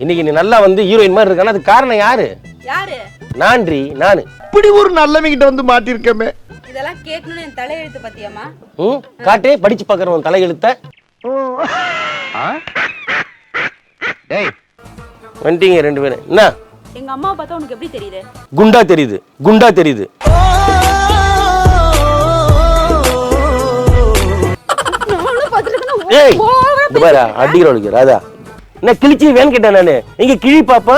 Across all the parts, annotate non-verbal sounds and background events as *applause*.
இன்னைக்கு நீ நல்லா வந்து ஹீரோயின் மாதிரி இருக்கான அது காரணம் யாரு யாரு நான்றி நானு இப்படி ஒரு நல்லவங்கிட்ட வந்து மாட்டிருக்கமே இதெல்லாம் கேட்கணும்னு என் தலையெழுத்து பத்தியம்மா ம் காட்டே படிச்சு பார்க்குறவன் தலையெழுத்த டேய் வந்துட்டீங்க ரெண்டு பேரும் என்ன எங்க அம்மாவை பார்த்தா உனக்கு எப்படி தெரியுது குண்டா தெரியுது குண்டா தெரியுது நானும் ஏய் இந்த பாரு அடிக்கிற ஒழிக்க ராதா என்ன கிழிச்சி வேன் கேட்டேன் நானு. இங்க கிழி பாப்பா.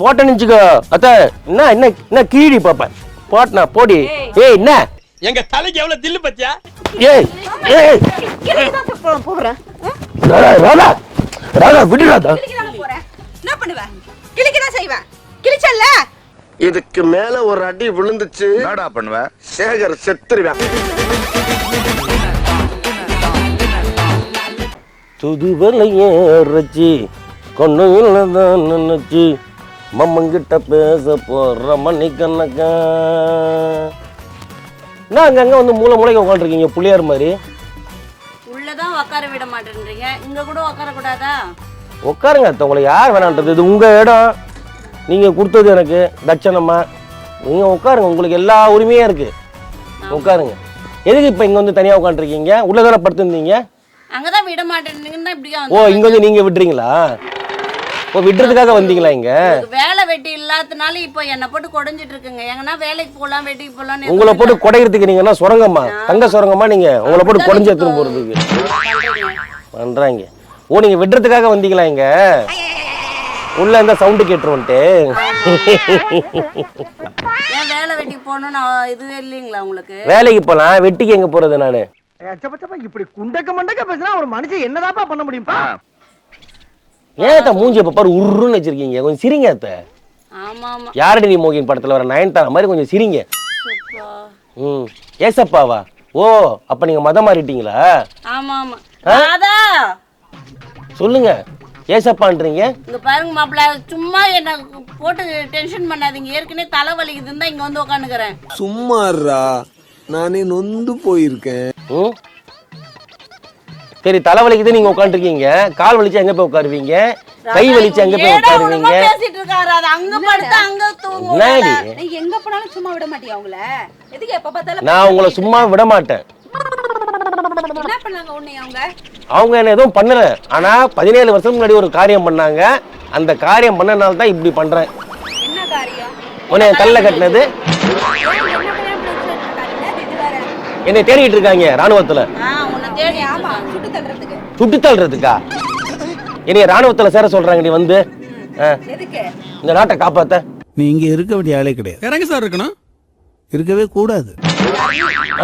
போட்டேன்னு வச்சுக்கோ. அத்த என்ன என்ன என்ன கிழி பாப்பேன் போட்டனா? போடி. ஏய். என்ன? எங்க தலைக்கு எவ்வளவு தில்லு பத்தியா? ஏய் ஏய். போகிறேன் ராதா ராதா. ராதா விடு ராதா. போறேன் என்ன பண்ணுவேன் கிளிக்கு தான் செய்வேன் கிழிச்சல்ல? இதுக்கு மேல ஒரு அடி விழுந்துச்சு. என்னடா பண்ணுவ? சேகர் செத்துருவேன். துதுவலையே ரச்சி கொண்டு தான் நினைச்சு மம்மங்கிட்ட பேச போற மணி கண்ணக்கா நான் அங்கங்க வந்து மூளை மூளைக்கு உட்காந்துருக்கீங்க புள்ளியார் மாதிரி? உள்ளதான் உட்கார விட மாட்டேன்றீங்க. இங்க கூட உட்கார கூடாதா? உட்காருங்க அத்தை உங்களை யார் வேணான்றது? இது உங்கள் இடம். நீங்கள் கொடுத்தது எனக்கு தட்சணமா. நீங்கள் உட்காருங்க உங்களுக்கு எல்லா உரிமையும் இருக்குது உட்காருங்க எதுக்கு இப்போ இங்கே வந்து தனியாக உட்காந்துருக்கீங்க உள்ளே தானே படுத்துருந்தீங்க? அங்கதான் விட மாட்டேன்றீங்கன்னா இப்படியா ஓ இங்கே வந்து நீங்கள் விடுறீங்களா? ஓ விடுறதுக்காக வந்தீங்களா இங்கே? வேலை வெட்டி இல்லாதனால இப்போ என்னை போட்டு குடைஞ்சிட்டு இருக்குங்க எங்கன்னா வேலைக்கு போலாம் வெட்டிக்கு போலாம்னு உங்களை போட்டு குடைகிறதுக்கு நீங்கள் என்ன சுரங்கம்மா. தங்க சுரங்கம்மா நீங்கள் உங்களை போட்டு குடைஞ்சி எடுத்துன்னு போகிறதுக்கு பண்ணுறாங்க ஓ நீங்கள் விடுறதுக்காக வந்தீங்களா இங்கே? உள்ள இந்த சவுண்டு கேட்டுருவன்ட்டு. வேலை வெட்டிக்கு போகணும்னு அவ- இதுவே இல்லைங்களா உங்களுக்கு? வேலைக்கு போகலாம் வெட்டிக்கு எங்கே போகிறது நான்? இப்படி குண்டக்க மண்டக்க பேசினா ஒரு மனுஷன் என்னதாப்பா பண்ண முடியும்ப்பா? ஏன் அத்தை மூஞ்சி எப்ப பாரு உருன்னு வச்சிருக்கீங்க. கொஞ்சம் சிரிங்க அத்தை. ஆமா ஆமா. யாரடி நீ மோகின் படத்துல வர நயன்தாரா? மாதிரி கொஞ்சம் சிரிங்க. ம். ஏசப்பாவா? ஓ அப்ப நீங்க மதம் மாறிட்டீங்களா? ஆமா ஆமா. ராதா! சொல்லுங்க. ஏசப்பான்றீங்க? இங்க பாருங்க மாப்பிள்ள சும்மா என்ன போட்டு டென்ஷன் பண்ணாதீங்க. ஏற்கனவே தலை வலிக்குதுன்னு தான் இங்க வந்து உட்காந்துக்கிறேன் சும்மாறா நானே நொந்து போயிருக்கேன். ம் சரி தலை வலிக்குது நீங்க உட்காந்துருக்கீங்க கால் வலிச்சு எங்க போய் உட்காருவீங்க? கை வலிச்சு எங்க போய் உட்காருவீங்க? உடம்பா பேசிட்டு இருக்காரு அது அங்க படுத்து அங்க தூங்கும் என்னடி நீ எங்க போனாலும் சும்மா விட மாட்டியா அவங்கள எதுக்கு எப்ப பார்த்தாலும் நான் உங்களை சும்மா விட மாட்டேன். என்ன பண்ணாங்க உன்னை அவங்க? அவங்க என்ன எதுவும் பண்ணல. ஆனா பதினேழு வருஷம் முன்னாடி ஒரு காரியம் பண்ணாங்க. அந்த காரியம் பண்ணனால தான் இப்படி பண்றேன். என்ன காரியம்? உன்னை தலையில கட்டினது. என்னை தேடிட்டு இருக்காங்க ராணுவத்துல ஆ உன்னை தேடி ஆமா சுட்டு தள்ளுறதுக்கு. என்னைய ராணுவத்துல சேர சொல்றாங்க நீ வந்து. இந்த நாட்டை காப்பாத்த. நீ இங்க இருக்க வேண்டிய ஆளே கிடையாது. இறங்க சார் இருக்கணும். இருக்கவே கூடாது.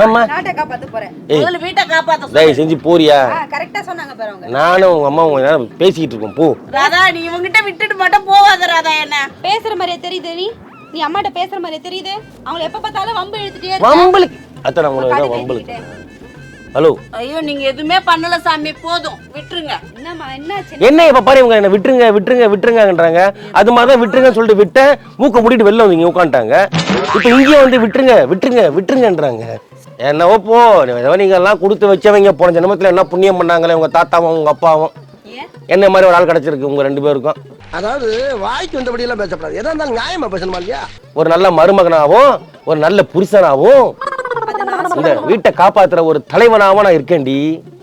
ஆமா. தயவு செஞ்சு போறியா? ஆ கரெக்டா சொன்னாங்க பாரு அவங்க. நானும் உங்க அம்மா உங்க பேசிக்கிட்டு இருக்கோம் போ. ராதா நீ இவங்கிட்ட விட்டுட்டு மட்டும் போவாத ராதா என்ன? பேசுற மாதிரியே தெரியுது நீ? நீ அம்மாட்ட பேசுற மாதிரியே தெரியுது. அவங்கள எப்ப பார்த்தாலும் வம்பு இழுத்துட்டே இருக்க. வம்பளுக்கு அத்தை நான் உங்களை ஏதோ வம்பளுக்கு ஹலோ. ஐயோ நீங்க எதுவுமே பண்ணல சாமி போதும் விட்டுருங்க. என்னம்மா என்னாச்சு? என்ன இப்ப பாரு இவங்க என்ன விட்டுருங்க விட்டுருங்க விட்டுருங்கன்றாங்க அது மாதிரி தான் விட்டுருங்கன்னு சொல்லிட்டு விட்டேன். மூக்க மூடிட்டு வெளில வந்து இங்க உட்காந்துட்டாங்க. இப்ப இங்கேயும் வந்து விட்டுருங்க விட்டுருங்க விட்டுருங்கன்றாங்க. என்னவோ போ நீங்க எல்லாம் கொடுத்து வச்சவங்க போன ஜென்மத்துல என்ன புண்ணியம் பண்ணாங்களே உங்க தாத்தாவும் உங்க அப்பாவும். என்ன மாதிரி ஒரு ஆள் கிடைச்சிருக்கு உங்க ரெண்டு பேருக்கும்? அதாவது வாய்க்கு வந்தபடி எல்லாம் பேசப்படாது. எதா இருந்தாலும் நியாயமா பேசணுமா இல்லையா? ஒரு நல்ல மருமகனாவும் ஒரு நல்ல புருஷனாவும் இந்த வீட்டை காப்பாத்துற ஒரு தலைவனாவும் நான் இருக்கேன்டி.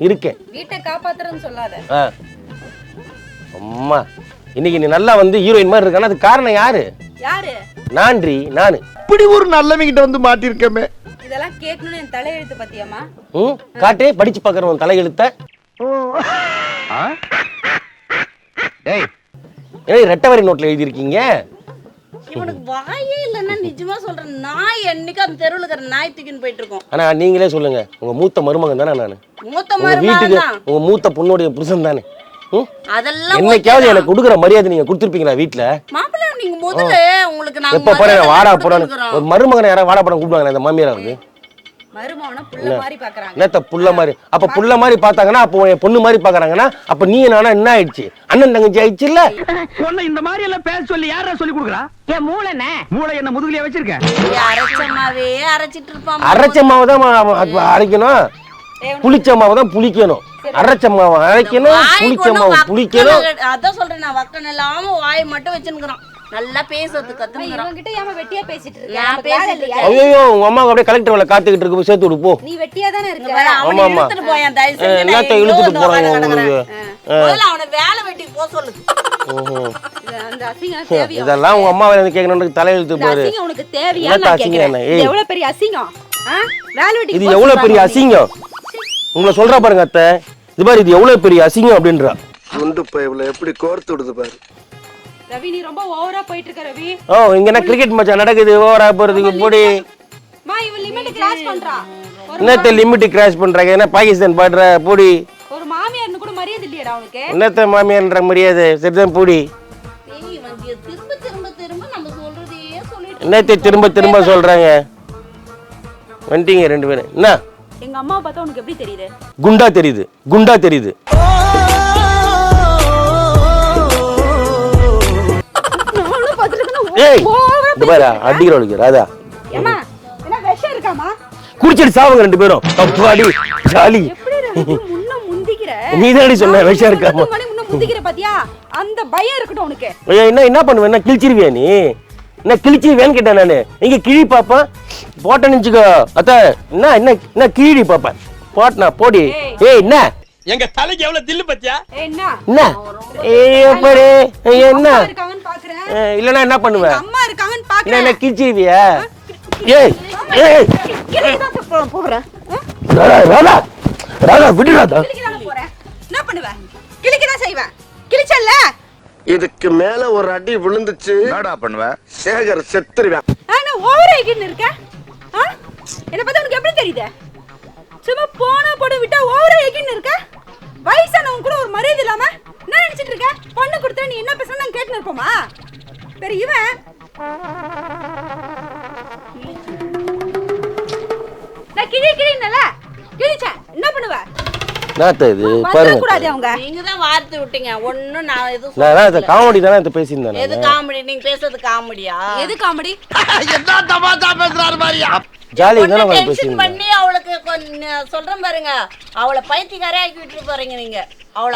இருக்கேன். வீட்டை காப்பாத்துறேன்னு சொல்லாத. அம்மா இன்னைக்கு நீ நல்லா வந்து ஹீரோயின் மாதிரி இருக்கான? அது காரணம் யாரு? யாரு? நான்றி நானு. இப்படி ஒரு நல்லவங்கிட்ட வந்து மாட்டிருக்கமே. இதெல்லாம் கேட்கணும்னு என் தலையெழுத்து பத்தியம்மா? ம் காட்டே படிச்சு பார்க்குறவன் தலையெழுத்த. டேய் ஏய் ரெட்டவரி நோட்ல எழுதியிருக்கீங்க. இவனுக்கு வாயே இல்லைன்னா நிஜமா சொல்றேன் நாய் என்னைக்கு அந்த தெருவில் இருக்கிற நாய் தூக்கின்னு போயிட்டு இருக்கோம் ஆனா நீங்களே சொல்லுங்க. உங்க மூத்த மருமகன் தானே நானு? மூத்த உங்க வீட்டுக்கு உங்க மூத்த பொண்ணுடைய புருஷன் தானே? ம்? அதெல்லாம் என்னைக்காவது எனக்கு கொடுக்குற மரியாதை நீங்க கொடுத்துருப்பீங்களா வீட்ல? மாப்பிள்ளை நீங்க முதல்ல உங்களுக்கு நாங்க எப்ப பாரு மரியாதை வாடா போறான்னு கொடுத்துருக்குறோம். ஒரு மருமகனை யாராவது வாடா படம் கூப்பிடுவாங்க இந்த மாமியாராவது மருமகனை புள்ள மாதிரி பாக்குறாங்க. என்னத்த புள்ள மாதிரி? அப்ப புள்ள மாதிரி பார்த்தாங்கன்னா அப்போ பொண்ணு மாதிரி பார்க்கறாங்கன்னா அப்ப நீ நானா என்ன ஆயிடுச்சு? அண்ணன் தங்கச்சி ஆயிடுச்சு இல்ல? உன்னை இந்த மாதிரி எல்லாம் பேச சொல்லி யாரா சொல்லி கொடுக்குறா? என் மூளை என்ன? மூளை என்ன முதுகுலயே வச்சிருக்க? அரைச்ச மாவு தான் அரைக்கணும். புளிச்ச மாவு தான் புளிக்கணும். அரைச்ச மாவை அரைக்கணும் புளிச்ச மாவு புளிக்கணும். கெ- அதான் சொல்றேன் நான் வக்கன் இல்லாம வாயை மட்டும் வச்சுன்னுக்குறான். நல்லா பேசுறது ஏமா வெட்டியா பேசிட்டு இருக்க? வேலை ஐயோ உங்க அப்படியே கலெக்டர் வேலை காத்துக்கிட்டு இருக்கு போய் சேர்த்து விடு போ. நீ வெட்டியா தானே இங்க இருக்க? பாரு, அவனை ஆமா, ஆமா. இழுத்துட்டு இழுத்துட்டு போறாங்க உங்களுக்கு? முதல்ல அவனை வேலை சொல்லு. இதெல்லாம் உங்க அம்மா வந்து கேட்கணும் தலையெழுத்து பாரு. அசிங்கம் உனக்கு தேவையா என்னத்த நான் அசிங்கம் கேக்குறேன்? இது. எவ்வளவு பெரிய அசிங்கம்? வேலை இது எவ்வளவு பெரிய உங்களை சொல்றா பாருங்க அத்தை. இது பாரு இது எவ்வளவு பெரிய அசிங்கம் அப்படின்றா. குண்டு பைப்ல எப்படி கோர்த்து விடுது பாரு. ரவி நீ ரொம்ப ஓவரா போயிட்டு இருக்க ரவி. ஓ இங்க என்ன கிரிக்கெட் மேட்ச் நடக்குது ஓவரா போறதுக்கு போடி. மா இவன் லிமிட் கிராஸ் பண்றா. என்னத்த லிமிட் கிராஷ் பண்றாங்க? என்ன பாகிஸ்தான் பாடுற போடி. ஒரு மாமியார்னு கூட மரியாதை இல்லையடா உனக்கு. என்னத்த மாமியார்ன்ற மரியாதை? சரிதான் போடி. திரும்ப திரும்ப திரும்ப நம்ம சொல்றதையே சொல்லிட்டு என்னத்த திரும்ப திரும்ப சொல்றாங்க? வந்துட்டீங்க ரெண்டு பேரும். என்ன? எங்க அம்மாவை பார்த்தா உனக்கு எப்படி தெரியுது? குண்டா தெரியுது குண்டா தெரியுது. ஏய் இந்த பாரு அடிக்கிறவளுக்கு ராதா. ஏம்மா என்ன விஷம் இருக்காமா குடிச்சிட்டு சாவுங்க ரெண்டு பேரும். ஜாலி. ரவி முன்ன முந்திக்கிற? நீ தானடி சொன்ன விஷம் இருக்காமா. முந்திக்கிற பாத்தியா? அந்த பயம் இருக்கட்டும் உனக்கு. ஐயா என்ன என்ன பண்ணுவேன் என்ன கிழிச்சிருவியா நீ? என்ன கிழிச்சிருவேன்னு கேட்டேன் நானு. இங்க கிழி பாப்பா. போட்டேன்னு வச்சுக்கோ. அத்த என்ன என்ன என்ன கிழி பாப்பேன் போட்டனா போடி. ஏய் என்ன? எங்க தலைக்கு எவ்வளவு தில்லு பத்தியா? என்ன? என்ன? ஏய் பாரு ஏய், என்ன? இல்லைன்னா என்ன பண்ணுவேன் அம்மா இருக்காங்கன்னு பாக்குறேன். என்ன கிழிச்சிருவியா? ஏய் ஏய். போறேன்? ராதா ராதா ராதா விடு ராதா. கிளிக்குதானே போறேன். என்ன பண்ணுவேன் கிளிக்கதான் செய்வேன் கிழிச்சல்ல? இதுக்கு மேல ஒரு அடி விழுந்துச்சு. என்னடா பண்ணுவ? சேகர் செத்துருவேன். ஆனா ஓவர் ஐக்கின்னு இருக்க? ஆ? என்ன பார்த்தா உனக்கு எப்படி தெரியுது? சும்மா போனா போட விட்டா ஓவர் ஐக்கின்னு இருக்க? வயசானவங்க கூட ஒரு மரியாதை இல்லாம என்ன நினைச்சிட்டு இருக்க? பொண்ணு கொடுத்தா நீ என்ன பேசுற நான் கேட்டுன்னு இருப்போமா? பெரிய இவன். நான் கிழி கிழின்னல. கிழிச்சேன் என்ன பண்ணுவ? இது? வந்துட பாருங்க. கூடாது அவங்க. நீங்க தான் வார்த்தை விட்டீங்க. ஒண்ணும் நான் எதுவும் நான் காமெடி தானே இதை பேசியிருந்தேன் எது. காமெடி நீங்க பேசுறது காமெடியா எது காமெடி *laughs* என்ன தமாஷா பேசுறாரு மாதிரியா ஜாலி தானே பேசியிருந்தேன் பண்ணி அவளுக்கு கொஞ்சம் சொல்றேன் பாருங்க. அவளை பைத்தியக்காரே ஆக்கி விட்டுட்டு போறீங்க நீங்க. அவளை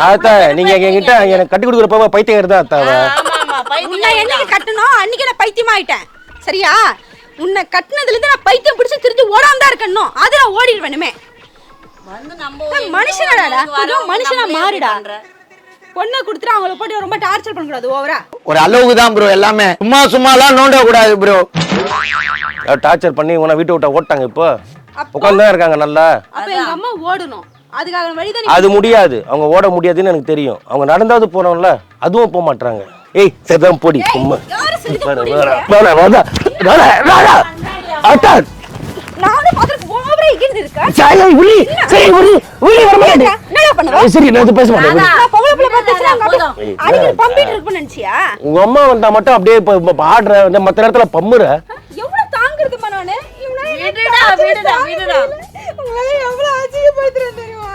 நீங்க பேசுறீங்க. எனக்கு கட்டி கொடுக்குறப்ப பைத்தியம் தான் அத்தாவ ஆமா ஆமா உன்னை பைத்தியக்காரி என்னைக்கு தான். கட்டணும்? அன்னைக்கு நான் பைத்தியமா ஆயிட்டேன் சரியா? உன்னை கட்டினதுல இருந்து நான் பைத்தியம் பிடிச்சு திரும்பி ஓடாம தான் இருக்கணும். அது நான் ஓடிடுவேனுமே. வந்து நம்ம நான் மனுஷனாடா மனுஷனா மாறுடா. பொண்ணை கொடுத்துட்டு அவங்கள போட்டு ரொம்ப டார்ச்சர் பண்ணக்கூடாது ஓவரா. ஒரு அளவுக்கு தான் ப்ரோ எல்லாமே. சும்மா சும்மாலாம் நோண்ட கூடாது ப்ரோ டார்ச்சர் பண்ணி உன வீட்டை விட்டா ஓட்டாங்க இப்போ? உட்காந்து தான் இருக்காங்க நல்லா. அப்ப எங்க அம்மா ஓடணும். அதுக்காக வழிதான் அது முடியாது. அவங்க ஓட முடியாதுன்னு எனக்கு தெரியும். அவங்க நடந்தாவது போறோம்ல அதுவும் போக மாட்டாங்க ஏய் சரிதான் போடி சும்மா. உங்க அம்மா வந்தா மட்டும் அப்படியே இந்த மத்த நேரத்துல பம்முற. விடுடா, விடுடா, விடுடா. எவ்வளவு தெரியுமா?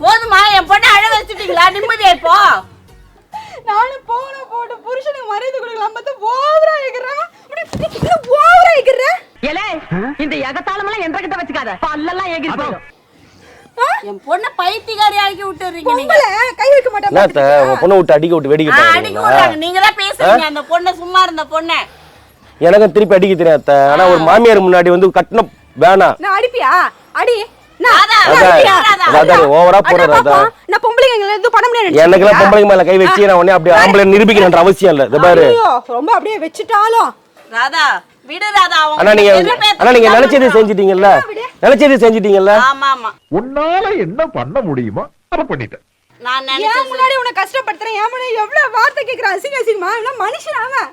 போதுமா என் பொண்ணை அழ வச்சுட்டீங்களா? நிம்மதியா இப்போ நானும் போன போட்டு புருஷனுக்கு மரியாதை கொடுக்கலாம் பார்த்தா ஓவரா இருக்கிறான் ஓவரா இருக்கிற? இந்த எகத்தாளமெல்லாம் என்ற கிட்ட வச்சுக்காத. பல்லெல்லாம் போயிடும். என் பொண்ணை பைத்தியக்காரி ஆக்கி விட்டுறீங்க நீங்க. கை வைக்க உங்க பொண்ணை விட்டு அடிக்க விட்டு வேடிக்கை அடிக்க பாருங்களா நீங்க தான் பேசுறீங்க. அந்த பொண்ணை சும்மா இருந்த பொண்ணை. எனக்கும் திருப்பி அடிக்க தெரியும் அத்தை. ஆனா ஒரு மாமியார் முன்னாடி வந்து கட்டணம் வேணாம். நான் அடிப்பியா? அடி. எனக்கெல்லாம் பொம்பளைங்க மேல கை வச்சு நான் உடனே அப்படியே ஆம்பளை நிரூபிக்கணுன்ற அவசியம் இல்ல. இந்த பாரு. ரொம்ப அப்படியே வச்சுட்டாலும். ராதா விடு ராதா அவங்க ஆனா நீங்க திரும்ப ஆனா நீங்க பேசுறாங்க. நினைச்சது செஞ்சிட்டீங்கல்ல? நினைச்சது உன்னால என்ன பண்ண முடியுமோ அதை பண்ணிட்டேன். நான் முன்னாடி உன்னை கஷ்டப்படுத்துறேன்? ஏன் முன்னாடி எவ்வளவு வார்த்தை கேக்குறான்? அசிங்க அசிங்கமா? மனுஷன் அவன்?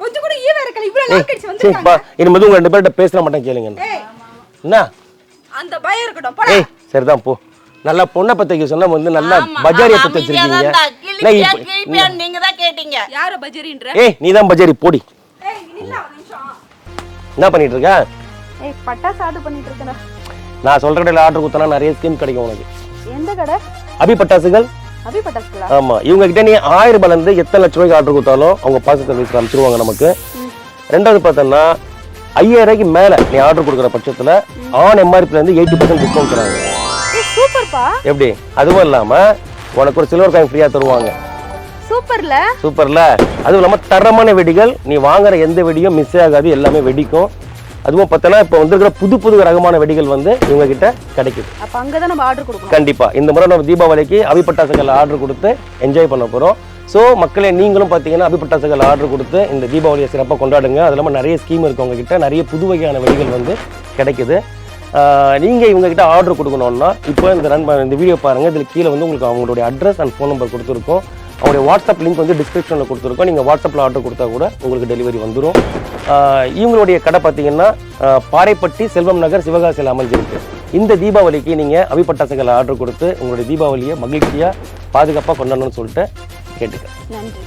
கொஞ்சம் கூட ஈவ இருக்கல இவ்வளவு நாள் கழிச்சு வந்திருக்காங்க. இனிமேல் உங்க ரெண்டு பேர்கிட்ட பேச மாட்டேன் கேளுங்க ஏய், என்ன? அந்த பயம் இருக்கட்டும் போடா. ஏய் சரிதான் போ. நல்லா பொண்ணை பத்த சொன்னா வந்து நல்லா பஜாரியை பத்த வச்சிருக்கீங்க. நீங்க தான் கேட்டீங்க. யார பஜரின்ற? ஏய் நீ தான் பஜாரி போடி. ஏய் நில்லா ஒரு நிமிஷம். என்ன பண்ணிட்டு இருக்க ஏய் பட்டாசு ஆர்டர் பண்ணிட்டு இருக்கேன் நான் சொல்ற கடையில் ஆர்டர் கொடுத்தனா நிறைய ஸ்கீம் கிடைக்கும் உனக்கு. எந்த கடை? அபி பட்டாசுகள்? ஆமா இவங்க கிட்ட நீ ஆயிரம் ரூபாயில இருந்து எத்தனை லட்ச ரூபாய்க்கு ஆர்டர் கொடுத்தாலும் அவங்க பாசத்தை வீசி அமைச்சிருவாங்க நமக்கு. ரெண்டாவது பார்த்தோம்னா ஐயாயிரம் ரூபாய்க்கு மேல நீ ஆர்டர் கொடுக்குற பட்சத்துல ஆன் எம்ஆர்பில இருந்து எயிட்டி பர்சன்ட் டிஸ்கவுண்ட் தராங்க. எப்படி? அதுவும் இல்லாம உனக்கு ஒரு சில்வர் காயின் ஃப்ரீயா தருவாங்க. சூப்பர்ல. சூப்பர்ல? அதுவும் இல்லாம தரமான வெடிகள் நீ வாங்குற எந்த வெடியும் மிஸ் ஆகாது எல்லாமே வெடிக்கும். அதுவும் பார்த்தோன்னா இப்போ வந்திருக்கிற புது புது ரகமான வெடிகள் வந்து இவங்க கிட்ட கிடைக்குது. அப்ப அங்கதான் நம்ம ஆர்டர் கொடுக்கணும். கண்டிப்பா. இந்த முறை நம்ம தீபாவளிக்கு அபிப்பட்டாசுகள் ஆர்டர் கொடுத்து என்ஜாய் பண்ண போறோம். ஸோ மக்களே நீங்களும் பார்த்தீங்கன்னா அபிப்பட்டாசுகள் ஆர்டர் கொடுத்து இந்த தீபாவளியை சிறப்பாக கொண்டாடுங்க. அது இல்லாமல் நிறைய ஸ்கீம் இருக்கு உங்ககிட்ட. நிறைய புது வகையான வெடிகள் வந்து கிடைக்குது. ஆஹ் நீங்க இவங்க கிட்ட ஆர்டர் கொடுக்கணும்னா இப்போ இந்த ரன் இந்த வீடியோ பாருங்க. இதில் கீழே வந்து உங்களுக்கு அவங்களுடைய அட்ரஸ் அண்ட் ஃபோன் நம்பர் கொடுத்துருக்கோம். அவங்களுடைய வாட்ஸ்அப் லிங்க் வந்து டிஸ்கிரிப்ஷனில் கொடுத்துருக்கோம். நீங்கள் வாட்ஸ்அப்பில் ஆர்டர் கொடுத்தா கூட உங்களுக்கு டெலிவரி வந்துடும் இவங்களுடைய கடை பார்த்தீங்கன்னா பாறைப்பட்டி செல்வம் நகர் சிவகாசியில் அமைஞ்சிருக்கு. இந்த தீபாவளிக்கு நீங்கள் அவிப்பட்டாசுகளை ஆர்டர் கொடுத்து உங்களுடைய தீபாவளியை மகிழ்ச்சியாக பாதுகாப்பாக கொண்டாடணும்னு சொல்லிட்டு கேட்டுக்கிறேன். நன்றி.